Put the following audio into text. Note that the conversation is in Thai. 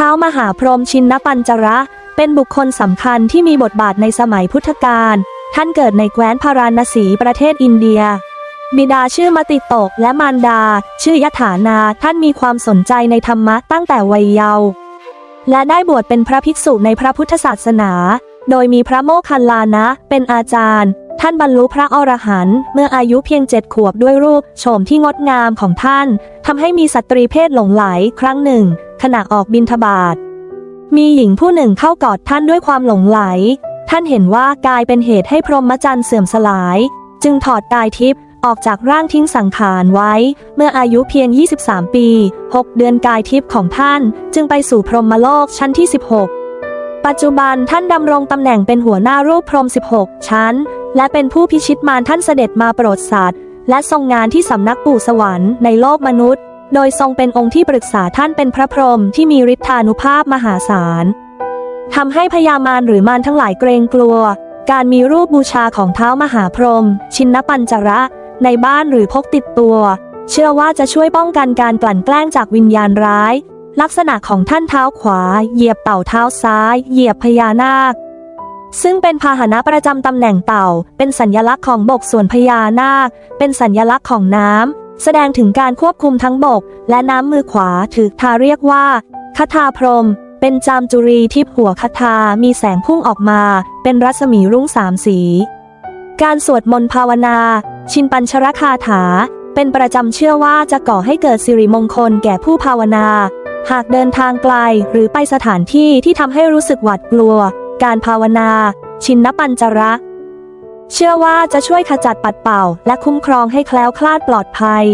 ท้าวมหาพรหมชินนปัญจระ เป็นบุคคลสำคัญที่มีบทบาทในสมัยพุทธกาล ท่านเกิดในแคว้นพาราณสีประเทศอินเดีย บิดาชื่อมติโตกและมารดา ชื่อยถานา ท่านมีความสนใจในธรรมะตั้งแต่วัยเยาว์ และได้บวชเป็นพระภิกษุในพระพุทธศาสนา โดยมีพระโมคคัลลานะ เป็นอาจารย์ ท่านบรรลุพระอรหันต์เมื่ออายุเพียงเจ็ดขวบด้วยรูปโฉมที่งดงามของท่านทำให้มีสตรีเพศหลงไหลครั้งหนึ่ง ขณะออกบินทบาท มีหญิงผู้หนึ่งเข้ากอดท่านด้วยความหลงไหล ท่านเห็นว่ากายเป็นเหตุให้พรหมจรรย์เสื่อมสลาย จึงถอดกายทิพย์ออกจากร่างทิ้งสังขารไว้ เมื่ออายุเพียง 23 ปี 6 เดือนกายทิพย์ของท่าน จึงไปสู่พรหมโลกชั้นที่ 16 ปัจจุบันท่านดำรงตำแหน่งเป็นหัวหน้ารูปพรหม 16 ชั้น และเป็นผู้พิชิตมารท่านเสด็จมาโปรดสัตว์และทรงงานที่สำนักปู่สวรรค์ในโลกมนุษย์ โดยทรงเป็นองค์ที่ปรึกษาท่านเป็นพระพรหมที่มีฤทธานุภาพมหาศาลทำให้พญามารหรือมารทั้งหลายเกรงกลัว การมีรูปบูชาของเท้ามหาพรหมชินนปัญจระ ในบ้านหรือพกติดตัว เชื่อว่าจะช่วยป้องกันการกลั่นแกล้งจากวิญญาณร้าย ลักษณะของท่านเท้าขวา เหยียบเต่าเท้าซ้าย เหยียบพญานาค ซึ่งเป็นพาหนะประจำตำแหน่งเต่า เป็นสัญญลักษณ์ของบกส่วนพญานาค เป็นสัญญลักษณ์ของน้ำ แสดงถึงการควบคุมทั้งบก และน้ำมือขวาถือทาเรียกว่าคทาพรม เป็นจามจุรีที่หัวคทามีแสงพุ่งออกมา เป็นรัศมีรุ่งสามสี การสวดมนต์ภาวนา ชินปัญชรคาถา เป็นประจำเชื่อว่าจะก่อให้เกิดสิริมงคลแก่ผู้ภาวนา หากเดินทางไกลหรือไปสถานที่ที่ทำให้รู้สึกหวาดกลัว การภาวนา ชินนปัญจระ เชื่อว่าจะช่วยขจัดปัดเป่า และคุ้มครองให้แคล้วคลาดปลอดภัย